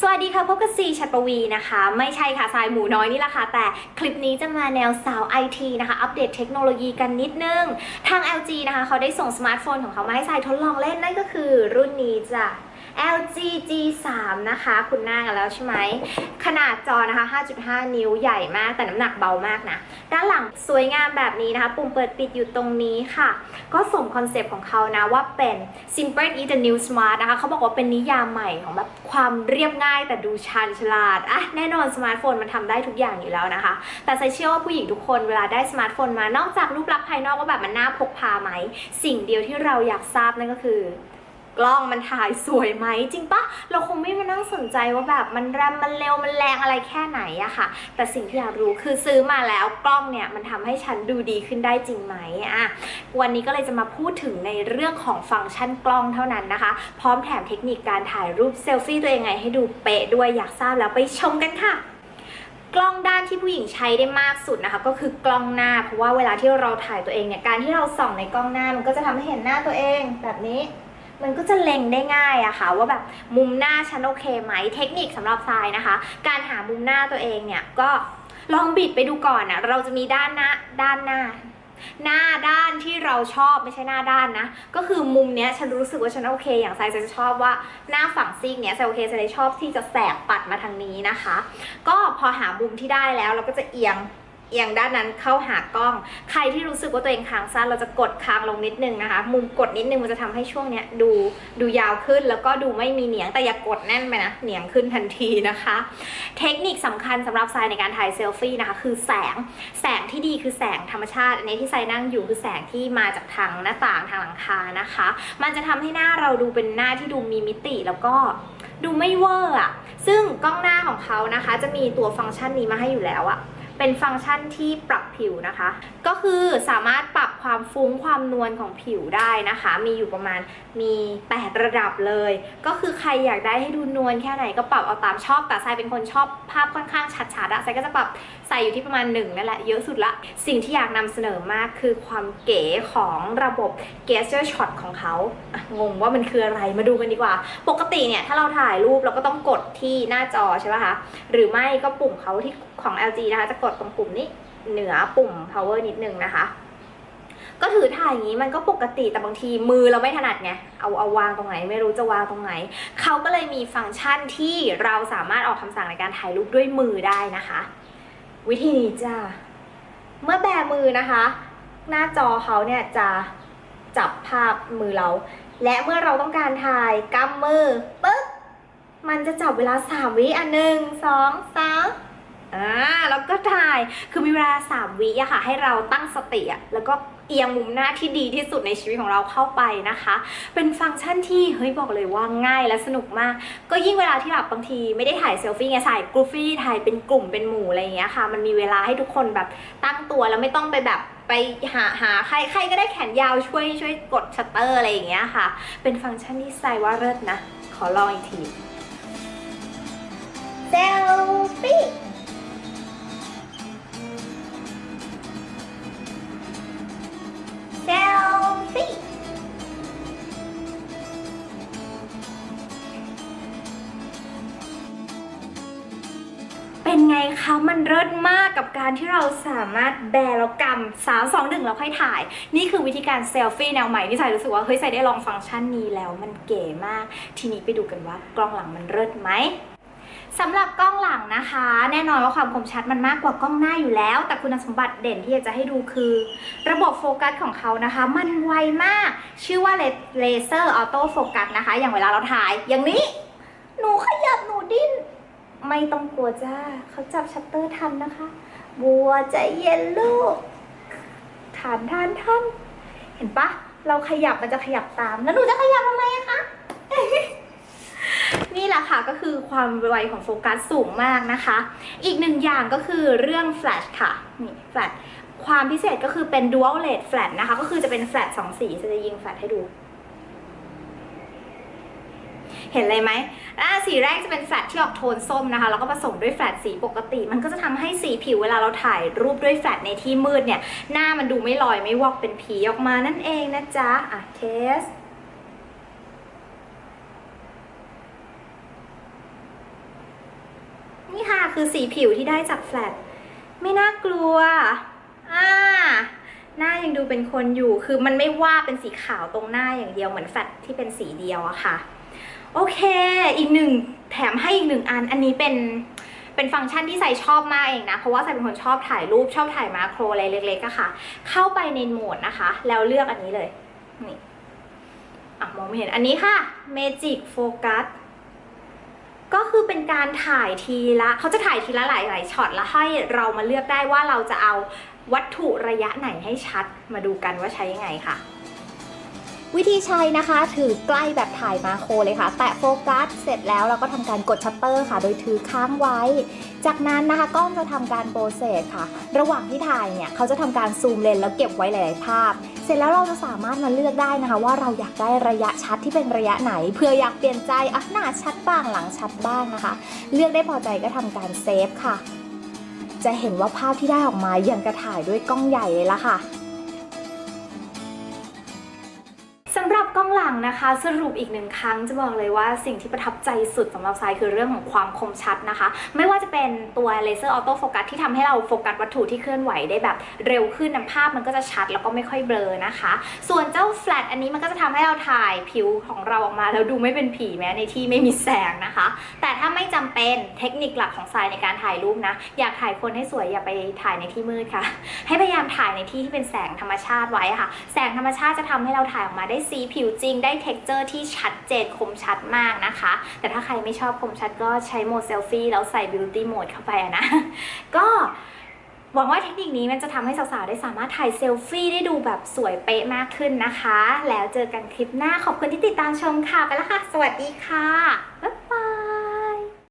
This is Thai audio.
สวัสดีค่ะพบกับซีชัดปวีนะคะ ไม่ใช่ค่ะสายหมูน้อยนี่แหละค่ะ แต่คลิปนี้จะมาแนวสาวไอทีนะคะ อัปเดตเทคโนโลยีกันนิดนึง ทาง LG นะคะ เขาได้ส่งสมาร์ทโฟนของเขามาให้สายทดลองเล่นนั่นก็คือรุ่นนี้จ้ะ LG G3 นะคะ คุณหน้ากันแล้วใช่ไหม ขนาดจอนะคะ 5.5 นิ้วใหญ่มาก แต่น้ำหนักเบามากนะ ด้านหลังสวยงามแบบนี้นะคะ ปุ่มเปิดปิดอยู่ตรงนี้ค่ะ ก็สมคอนเซปต์ของเขานะว่าเป็น Simple is the new smart นะคะ เขาบอกว่าเป็นนิยามใหม่ของแบบความเรียบง่ายแต่ดูชาญฉลาด อะ แน่นอนสมาร์ทโฟนมันทำได้ทุกอย่างอยู่แล้วนะคะ แต่ใส่เชื่อว่าผู้หญิงทุกคนเวลาได้สมาร์ทโฟนมานอกจากรูปลักษณ์ภายนอกว่าแบบมันน่าพกพาไหม สิ่งเดียวที่เราอยากทราบนั่นก็คือ กล้องมันถ่ายสวยไหมจริงปะเราคงไม่มานั่งสนใจว่าแบบมันแรมมันเร็วมันแรงอะไรแค่ไหนอะค่ะ แต่สิ่งที่อยากรู้คือซื้อมาแล้วกล้องเนี่ยมันทำให้ฉันดูดีขึ้นได้จริงไหมอะวันนี้ก็เลยจะมาพูดถึงในเรื่องของฟังก์ชันกล้องเท่านั้นนะคะ พร้อมแถมเทคนิคการถ่ายรูปเซลฟี่ตัวเองไงให้ดูเป๊ะด้วยอยากทราบแล้วไปชมกันค่ะกล้องด้านที่ผู้หญิงใช้ได้มากสุดนะคะ ก็คือกล้องหน้าเพราะว่าเวลาที่เราถ่ายตัวเองเนี่ยการที่เราส่องในกล้องหน้ามันก็จะทำให้เห็นหน้าตัวเองแบบนี้ มันก็จะเล็งได้ง่ายอะค่ะ ว่าแบบมุมหน้าฉันโอเคไหมเทคนิคสำหรับทรายนะคะ การหามุมหน้าตัวเองเนี่ยก็ลองบิดไปดูก่อนนะเราจะมีด้านหน้าด้านหน้า หน้าด้านที่เราชอบไม่ใช่หน้าด้านนะ ก็คือมุมเนี้ยฉันรู้สึกว่าฉันโอเค อย่างไซจะชอบว่าหน้าฝั่งซีกเนี้ยไซโอเคไซจะชอบที่จะแสกปัดมาทางนี้นะคะ ก็พอหามุมที่ได้แล้วเราก็จะเอียง เอียงด้านนั้นเข้าหากล้อง ใครที่รู้สึกว่าตัวเองคางสั้นเราจะกดคางลงนิดนึงนะคะ มุมกดนิดนึงมันจะทำให้ช่วงเนี้ยดูดูยาวขึ้นแล้วก็ดูไม่มีเหนียงแต่อย่ากดแน่นไปนะเหนียงขึ้นทันทีนะคะ เทคนิคสำคัญสำหรับทรายในการถ่ายเซลฟี่นะคะคือแสงแสงที่ดีคือแสงธรรมชาติอันนี้ที่ทรายนั่งอยู่คือแสงที่มาจากทางหน้าต่างทางหลังคานะคะ มันจะทำให้หน้าเราดูเป็นหน้าที่ดูมีมิติแล้วก็ดูไม่เวอร์อะซึ่งกล้องหน้าของเขานะคะ จะมีตัวฟังก์ชันนี้มาให้อยู่แล้วอะ เป็นฟังก์ชันที่ปรับผิวนะคะ ก็คือสามารถปรับความฟุ้งความนวลของผิวได้นะคะ มีอยู่ประมาณมี 8 ระดับเลย ก็คือใครอยากได้ให้ดูนวลแค่ไหนก็ปรับเอาตามชอบแต่ทรายเป็นคนชอบภาพค่อนข้างชัดๆอะทรายก็จะปรับใส่อยู่ที่ประมาณ1นั่นแหละเยอะสุดละ สิ่งที่อยากนำเสนอมากคือความเก๋ของระบบ gesture shot ของเขางงว่ามันคืออะไรมาดูกันดีกว่า ปกติเนี่ยถ้าเราถ่ายรูปเราก็ต้องกดที่หน้าจอใช่ป่ะคะหรือไม่ก็ปุ่มเขาที่ ของ LG นะคะ จะกดตรงปุ่มนี้เหนือปุ่ม power นิดนึงนะคะ ก็ถือถ่ายอย่างนี้มันก็ปกติแต่บางทีมือเราไม่ถนัดไง เอาเอาวางตรงไหนไม่รู้จะวางตรงไหน เขาก็เลยมีฟังก์ชันที่เราสามารถออกคำสั่งในการถ่ายรูปด้วยมือได้นะคะ วิธีนี้จ้าเมื่อแบมือนะคะ หน้าจอเขาเนี่ยจะจับภาพมือเรา และเมื่อเราต้องการถ่ายกำมือปึ๊บมันจะจับเวลา 3 วิอันหนึ่งสองสาม ถ่าย คือมีเวลา 3 วิอะค่ะ ให้เราตั้งสติอะแล้วก็เอียงมุมหน้าที่ดีที่สุดในชีวิตของเราเข้าไปนะคะ เป็นฟังก์ชันที่เฮ้ยบอกเลยว่าง่ายและสนุกมาก ก็ยิ่งเวลาที่แบบบางทีไม่ได้ถ่ายเซลฟี่ไงถ่ายกรูฟี่ถ่ายเป็นกลุ่มเป็นหมู่อะไรอย่างเงี้ยค่ะ มันมีเวลาให้ทุกคนแบบตั้งตัวแล้วไม่ต้องไปแบบไปหาหาใครใครก็ได้แขนยาวช่วยช่วยกดชัตเตอร์อะไรอย่างเงี้ยค่ะ เป็นฟังก์ชันที่ใส่ว่าเลิศนะ ขอลองอีกที มันเลิศมากกับการที่เราสามารถแบแล้วกำสามสองหนึ่งแล้วค่อยถ่าย นี่คือวิธีการเซลฟี่แนวใหม่ที่ใส่รู้สึกว่าเฮ้ยใส่ได้ลองฟังก์ชันนี้แล้วมันเก๋มาก ทีนี้ไปดูกันว่ากล้องหลังมันเลิศไหมสำหรับกล้องหลังนะคะ แน่นอนว่าความคมชัดมันมากกว่ากล้องหน้าอยู่แล้ว แต่คุณสมบัติเด่นที่อยากจะให้ดูคือ ระบบโฟกัสของเขานะคะ มันไวมาก ชื่อว่าเลเซอร์ออโต้โฟกัสนะคะ อย่างเวลาเราถ่าย อย่างนี้ หนูขยับหนูดิ้น ไม่ต้องกลัวจ้า เขาจับชัตเตอร์ทันนะคะ บัวใจเย็นลูกทานทานท่าน เห็นปะ เราขยับมันจะขยับตาม แล้วหนูจะขยับทำไมอะคะ นี่แหละค่ะก็คือความไวของโฟกัสสูงมากนะคะ อีกหนึ่งอย่างก็คือเรื่องแฟลชค่ะ นี่แฟลชความพิเศษก็คือเป็น dual LED flash นะคะ ก็คือจะเป็นแฟลชสองสีจะยิงแฟลชให้ดู เห็นเลยไหมอ่าสีแรกจะเป็นแฟลตที่ออกโทนส้มนะคะ แล้วก็ผสมด้วยแฟลตสีปกติ มันก็จะทำให้สีผิวเวลาเราถ่ายรูปด้วยแฟลตในที่มืดเนี่ย หน้ามันดูไม่ลอยไม่วอกเป็นผีออกมานั่นเองนะจ๊ะ อะเทสนี่ค่ะคือสีผิวที่ได้จากแฟลตไม่น่ากลัว อ่า หน้ายังดูเป็นคนอยู่ คือมันไม่ว่าเป็นสีขาวตรงหน้าอย่างเดียวเหมือนแฟลตที่เป็นสีเดียวอะค่ะ โอเค อีกหนึ่งแถมให้อีกหนึ่งอัน อันนี้เป็นเป็นฟังก์ชันที่ใส่ชอบมากเองนะ เพราะว่าใส่เป็นคนชอบถ่ายรูปชอบถ่ายมาโครอะไรเล็กๆอะค่ะ เข้าไปในโหมดนะคะ แล้วเลือกอันนี้เลย นี่อะมองไม่เห็นอันนี้ค่ะ Magic Focus ก็คือเป็นการถ่ายทีละ เขาจะถ่ายทีละหลายๆช็อตแล้วให้เรามาเลือกได้ว่าเราจะเอาวัตถุระยะไหนให้ชัด มาดูกันว่าใช้ยังไงค่ะ วิธีใช้นะคะถือใกล้แบบถ่ายมาโครเลยค่ะ แตะโฟกัสเสร็จแล้วเราก็ทำการกดชัตเตอร์ค่ะ โดยถือค้างไว้ จากนั้นนะคะกล้องจะทำการโปรเซสค่ะ ระหว่างที่ถ่ายเนี่ยเขาจะทำการซูมเลนแล้วเก็บไว้หลาย ๆ ภาพ เสร็จแล้วเราจะสามารถมาเลือกได้นะคะ ว่าเราอยากได้ระยะชัดที่เป็นระยะไหนเพื่ออยากเปลี่ยนใจอะหน้าชัดบ้างหลังชัดบ้างนะคะ เลือกได้พอใจก็ทำการเซฟค่ะ จะเห็นว่าภาพที่ได้ออกมายังกระถ่ายด้วยกล้องใหญ่เลยละค่ะ สำหรับกล้องหลังนะคะสรุปอีกหนึ่งครั้งจะบอกเลยว่าสิ่งที่ประทับใจสุดสำหรับทรายคือเรื่องของความคมชัดนะคะ ไม่ว่าจะเป็นตัวเลเซอร์ออโต้โฟกัสที่ทำให้เราโฟกัสวัตถุที่เคลื่อนไหวได้แบบเร็วขึ้นนะภาพมันก็จะชัดแล้วก็ไม่ค่อยเบลอนะคะ ส่วนเจ้าแฟลชอันนี้มันก็จะทำให้เราถ่ายผิวของเราออกมา แล้วดูไม่เป็นผีแม้ในที่ไม่มีแสงนะคะ แต่ถ้าไม่จำเป็นเทคนิคหลักของทรายในการถ่ายรูปนะ อยากถ่ายคนให้สวยอย่าไปถ่ายในที่มืดค่ะ ให้พยายามถ่ายในที่ที่เป็นแสงธรรมชาติไว้ค่ะ แสงธรรมชาติจะทำให้เราถ่ายออกมาได้สีผิวจริงได้เท็กเจอร์ที่ชัดเจนคมชัดมากนะคะ แต่ถ้าใครไม่ชอบคมชัดก็ใช้โหมดเซลฟี่แล้วใส่บิวตี้โหมดเข้าไปนะ ก็หวังว่าเทคนิคนี้มันจะทำให้สาวๆ ได้สามารถถ่ายเซลฟี่ได้ดูแบบสวยเป๊ะมากขึ้นนะคะ แล้วเจอกันคลิปหน้าขอบคุณที่ติดตามชมค่ะ ไปแล้วค่ะ สวัสดีค่ะบ๊ายบาย